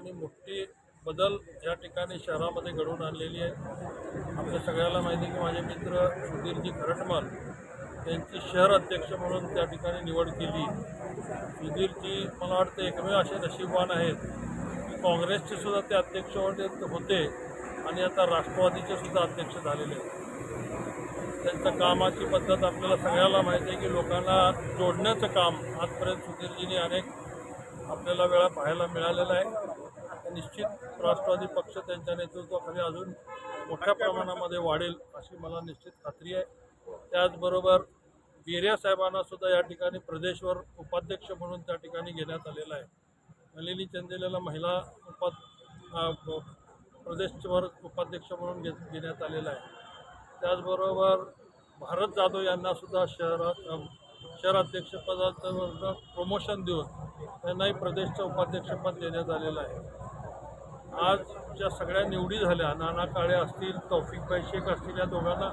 आणि मोठी बदल या ठिकाणी शहरामध्ये घडवून आणलेली आहे. आपल्या सगळ्याला माहिती आहे की माझे मित्र सुधीरजी खरटमल त्यांची शहर अध्यक्ष म्हणून त्या ठिकाणी निवड केली. सुधीरजी मला वाटतं एकमेव असे नशीबवान आहेत. की काँग्रेसचे सुद्धा ते अध्यक्ष होते होते आणि आता राष्ट्रवादीचे सुद्धा अध्यक्ष झालेले आहेत. त्यांच्या कामाची पद्धत आपल्याला सगळ्याला माहिती आहे की लोकांना जोडण्याचं काम आजपर्यंत सुधीरजींनी अनेक आपल्याला वेळा पाहायला मिळालेला आहे. निश्चित राष्ट्रवादी पक्ष त्यांच्या नेतृत्वाखाली अजून मोठ्या प्रमाणामध्ये वाढेल अशी मला निश्चित खात्री आहे. त्याचबरोबर बिर्या साहेबांना सुद्धा या ठिकाणी प्रदेशवर उपाध्यक्ष म्हणून त्या ठिकाणी घेण्यात आलेलं आहे. नलिनी चंदेलेला महिला उपा प्रदेशवर उपाध्यक्ष म्हणून घे घेण्यात आलेला आहे. त्याचबरोबर भारत जाधव यांना सुद्धा शहरात शहराध्यक्षपदाचं प्रमोशन देऊन त्यांनाही प्रदेशचं उपाध्यक्षपद देण्यात आलेलं आहे. आज ज्या सगळ्या निवडी झाल्या. नाना काळे असतील तौफिक भाई शेख असतील या दोघांना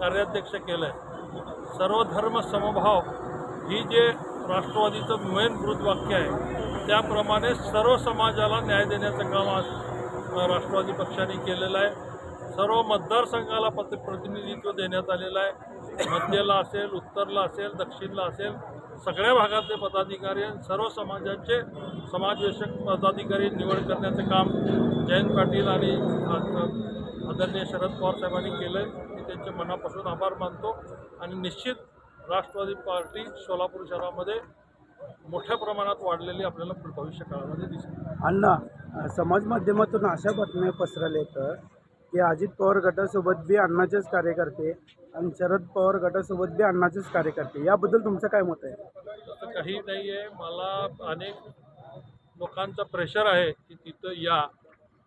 कार्याध्यक्ष केलं आहे सर्वधर्म समभाव ही जे राष्ट्रवादीचं मेन वाक्य आहे त्याप्रमाणे सर्व समाजाला न्याय देण्याचं काम आज राष्ट्रवादी पक्षाने केलेलं आहे. सर्व मतदारसंघाला पत प्रतिनिधित्व देण्यात आलेलं आहे. मध्यला असेल उत्तरला असेल दक्षिणला असेल सगळ्या भागातले पदाधिकारी सर्व समाजाचे समाजवेशक पदाधिकारी निवड करण्याचं काम जयंत पाटील आणि आदरणीय शरद पवार साहेबांनी केलं आहे मी त्यांचे मनापासून आभार मानतो. आणि निश्चित राष्ट्रवादी पार्टी सोलापूर शहरामध्ये मोठ्या प्रमाणात वाढलेली आपल्याला भविष्य काळामध्ये दिसेल. अण्णा समाज माध्यमातून अशा बातम्या पसरल्या तर? की अजित पवार गटासोबत बी अण्णाचेच कार्यकर्ते आणि शरद पवार गटासोबत बी अण्णाचेच कार्यकर्ते. याबद्दल तुमचं काय मत आहे? तसं काही नाही आहे. मला अनेक लोकांचा प्रेशर आहे की तिथं या.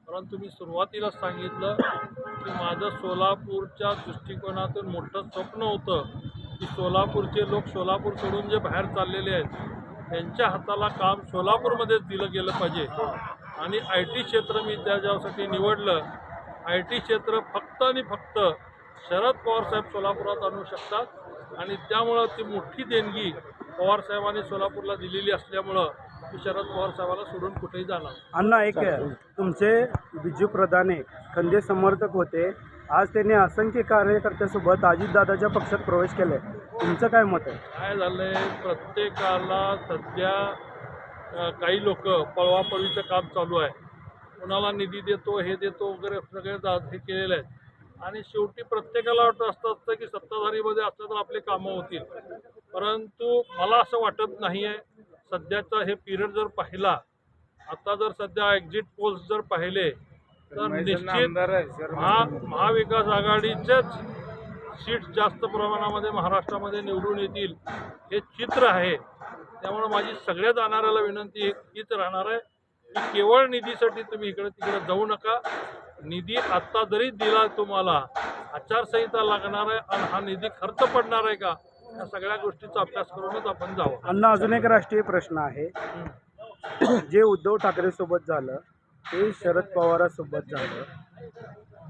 परंतु मी सुरुवातीला सांगितलं की माझं सोलापूरच्या दृष्टिकोनातून मोठं स्वप्न होतं की सोलापूरचे लोक सोलापूर सोडून जे बाहेर चाललेले आहेत त्यांच्या हाताला काम सोलापूरमध्येच दिलं गेलं पाहिजे. आणि आय टी क्षेत्र मी त्याच्यासाठी निवडलं आय टी क्षेत्र फक्त आणि फक्त शरद पवारसाहेब सोलापुरात आणू शकतात. आणि त्यामुळं ती मोठी देणगी पवारसाहेबांनी सोलापूरला दिलेली असल्यामुळं ती शरद पवार साहेबाला सोडून कुठेही जाणार अण्णा एक तुमचे बिजू प्रधाने खंदे समर्थक होते. आज त्यांनी असंख्य कार्यकर्त्यासोबत अजितदादाच्या पक्षात प्रवेश केलाय. तुमचं काय मत आहे? काय झालंय? प्रत्येकाला सध्या काही लोक पळवापळीचं काम चालू आहे. कोणाला निधी देतो हे देतो वगैरे सगळे हे केलेले आहेत. आणि शेवटी प्रत्येकाला वाटतं असतं असतं की सत्ताधारीमध्ये असलं तर आपले कामं होतील. परंतु मला असं वाटत नाही आहे सध्याचा हे पिरियड जर पाहिला आता जर सध्या एक्झिट पोल्स जर पाहिले तर निश्चित महा महाविकास आघाडीचेच सीट्स जास्त प्रमाणामध्ये महाराष्ट्रामध्ये निवडून येतील हे चित्र आहे. त्यामुळे माझी सगळ्या जाणाऱ्याला विनंती हीच राहणार आहे. केवळ निधीसाठी तुम्ही इकडे तिकडे जाऊ नका. निधी आत्ता जरी दिला तुम्हाला आचारसंहिता लागणार आहे आणि हा निधी खर्च पडणार आहे का? या सगळ्या गोष्टीचा अभ्यास करूनच आपण जावं. अण्णा अजून एक राष्ट्रीय प्रश्न आहे. जे उद्धव ठाकरे सोबत झालं ते शरद पवारासोबत झालं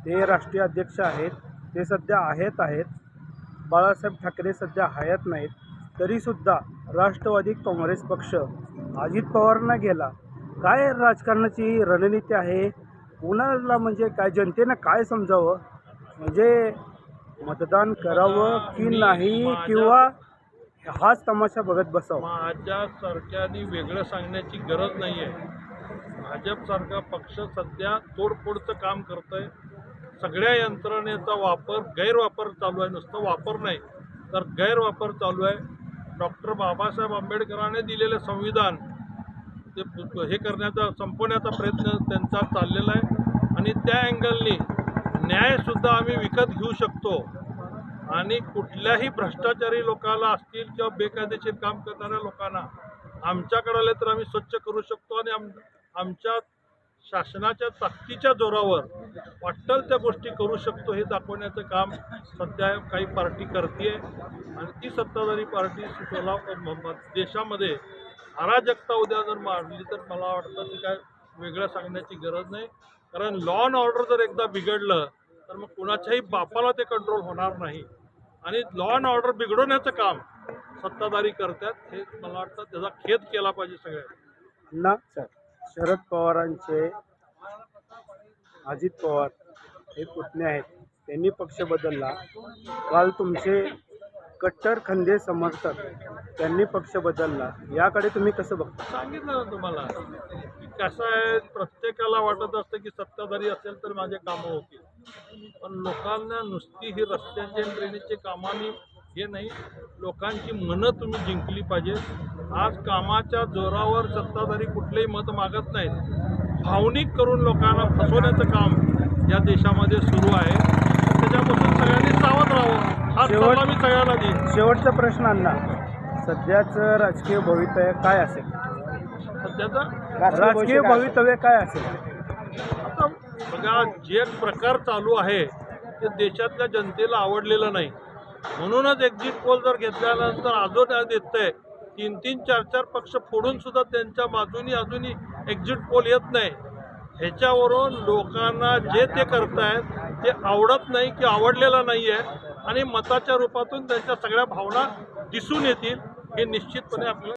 ते राष्ट्रीय अध्यक्ष आहेत ते सध्या आहेत आहेत बाळासाहेब ठाकरे सध्या हयात नाहीत तरीसुद्धा राष्ट्रवादी काँग्रेस पक्ष अजित पवारांना गेला काय राजकारणाची रणनीती आहे? कुणाला म्हणजे काय जनतेनं काय समजावं? म्हणजे मतदान करावं की नाही किंवा हाच तमाशा बघत बसावं? माझ्यासारख्यानी वेगळं सांगण्याची गरज नाही आहे भाजपसारखा पक्ष सध्या तोडफोडचं काम करत आहे सगळ्या यंत्रणेचा वापर गैरवापर चालू आहे. नुसतं वापर नाही तर गैरवापर चालू आहे. डॉक्टर बाबासाहेब आंबेडकरांनी दिलेलं संविधान ते हे करण्याचा संपवण्याचा प्रयत्न त्यांचा चाललेला आहे. आणि त्या अँगलनी न्यायसुद्धा आम्ही विकत घेऊ शकतो. आणि कुठल्याही भ्रष्टाचारी लोकाला असतील किंवा बेकायदेशीर काम करणाऱ्या लोकांना आमच्याकडे आले तर आम्ही स्वच्छ करू शकतो आणि आम आमच्या शासनाच्या ताकदीच्या जोरावर वाटल त्या गोष्टी करू शकतो हे दाखवण्याचं काम सध्या काही पार्टी करते आणि ती सत्ताधारी पार्टी सोला म- देशामध्ये अराजकता उद्या जर मारली तर मला वाटतं ते काय वेगळं सांगण्याची गरज नाही. कारण लॉ अँड ऑर्डर जर एकदा बिघडलं तर मग कुणाच्याही बापाला ते कंट्रोल होणार नाही. आणि लॉ अँड ऑर्डर बिघडवण्याचं काम सत्ताधारी करतात हे मला वाटतं त्याचा खेद केला पाहिजे सगळ्यांनी. ना सर शरद पवारांचे अजित पवार हे पुतणे आहेत. त्यांनी पक्ष बदलला. काल तुमचे कट्टर खंदे समर्थक त्यांनी पक्ष बदलला याकडे तुम्ही कसं बघता? सांगितलं ना तुम्हाला की कसं आहे प्रत्येकाला वाटत असतं की सत्ताधारी असेल तर माझे कामं होतील. पण लोकांना नुसती ही रस्त्यांची आणि ड्रेनेजची कामाने हे नाही लोकांची मनं तुम्ही जिंकली पाहिजे आज कामाच्या जोरावर सत्ताधारी कुठलेही मत मागत नाहीत. भावनिक करून लोकांना फसवण्याचं काम या देशामध्ये सुरू आहे. त्याच्यापासून सगळ्यांनी सावध राहावं हा शेवट- मी सगळ्यांना देईन शेवटचा प्रश्न अण्णा सध्याचं राजकीय भवितव्य काय असेल? सध्याचा? राजकीय भवितव्य काय असेल? आता बघा जे प्रकार चालू आहे ते देशातल्या जनतेला आवडलेलं नाही. म्हणूनच एक्झिट पोल जर घेतल्यानंतर अजून येत आहे तीन तीन चार चार पक्ष फोडून सुद्धा त्यांच्या बाजूनी अजूनही एक्झिट पोल येत नाही. ह्याच्यावरून लोकांना जे ते करतायत ते आवडत नाही की आवडलेलं नाही आहे आणि मताच्या रूपातून त्यांच्या सगळ्या भावना दिसून येतील हे निश्चितपणे आपल्याला